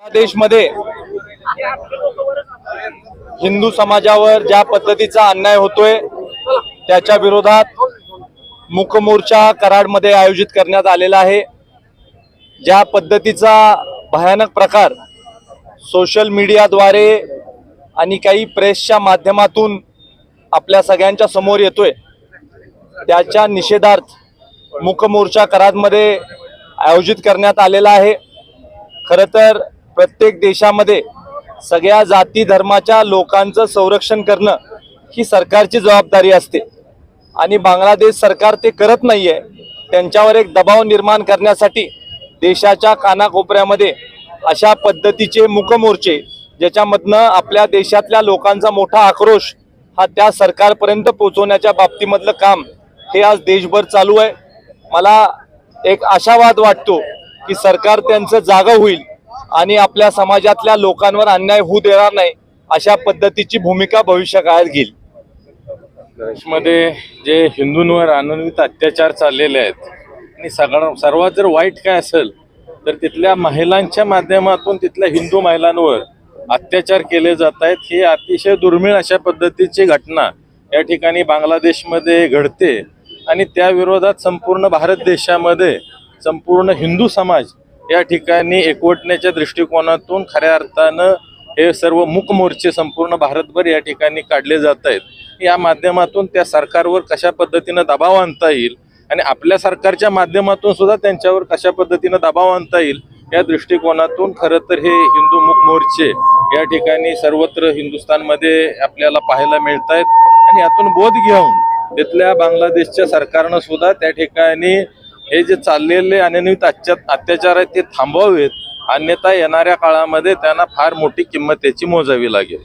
बांगलादेशमध्ये हिंदू समाजावर ज्या पद्धतीचा अन्याय होतोय त्याच्या विरोधात मुखमोर्चा कराडमध्ये आयोजित करण्यात आलेला आहे. ज्या पद्धतीचा भयानक प्रकार सोशल मीडियाद्वारे आणि काही प्रेसच्या माध्यमातून आपल्या सगळ्यांच्या समोर येतोय त्याच्या निषेधार्थ मुखमोर्चा कराडमध्ये आयोजित करण्यात आलेला आहे. खरं तर प्रत्येक देशामध्ये सगळ्या जाती धर्माच्या लोकांचं संरक्षण करणं ही सरकारची जबाबदारी असते. आणि बांगलादेश सरकार ते करत नाही आहे त्यांच्यावर एक दबाव निर्माण करण्यासाठी देशाच्या कानाकोपऱ्यामध्ये अशा पद्धतीचे मुकमोर्चे ज्याच्यामधनं आपल्या देशातल्या लोकांचा मोठा आक्रोश हा त्या सरकारपर्यंत पोहोचवण्याच्या बाबतीमधलं काम हे आज देशभर चालू आहे. मला एक आशावाद वाटतो की सरकार त्यांचं जागं होईल. आणि आपल्या समाजातल्या लोकांवर अन्याय होऊ देणार नाही अशा पद्धतीची भूमिका भविष्य काळात घेईल. मध्ये जे हिंदूंवर अनन्वित अत्याचार चाललेले आहेत आणि सगळं सर्वात जर वाईट काय असेल तर तिथल्या महिलांच्या माध्यमातून तिथल्या हिंदू महिलांवर अत्याचार केले जात आहेत. ही अतिशय दुर्मिळ अशा पद्धतीची घटना या ठिकाणी बांगलादेशमध्ये घडते. आणि त्याविरोधात संपूर्ण भारत देशामध्ये संपूर्ण हिंदू समाज या ठिकाणी एकवटण्याच्या दृष्टिकोनातून खऱ्या अर्थानं हे सर्व मूक मोर्चे संपूर्ण भारतभर या ठिकाणी काढले जात आहेत. या माध्यमातून त्या सरकारवर कशा पद्धतीनं दबाव आणता येईल आणि आपल्या सरकारच्या माध्यमातून सुद्धा त्यांच्यावर कशा पद्धतीनं दबाव आणता येईल या दृष्टिकोनातून खरं तर हे हिंदू मुख मोर्चे या ठिकाणी सर्वत्र हिंदुस्थानमध्ये आपल्याला पाहायला मिळत आहेत आणि यातून बोध घेऊन तिथल्या बांगलादेशच्या सरकारनं सुद्धा त्या ठिकाणी हे जे चाललेले अनियमित अत्याचार आहेत ते थांबवावेत. अन्यथा येणाऱ्या काळामध्ये त्यांना फार मोठी किंमत त्याची मोजावी लागेल.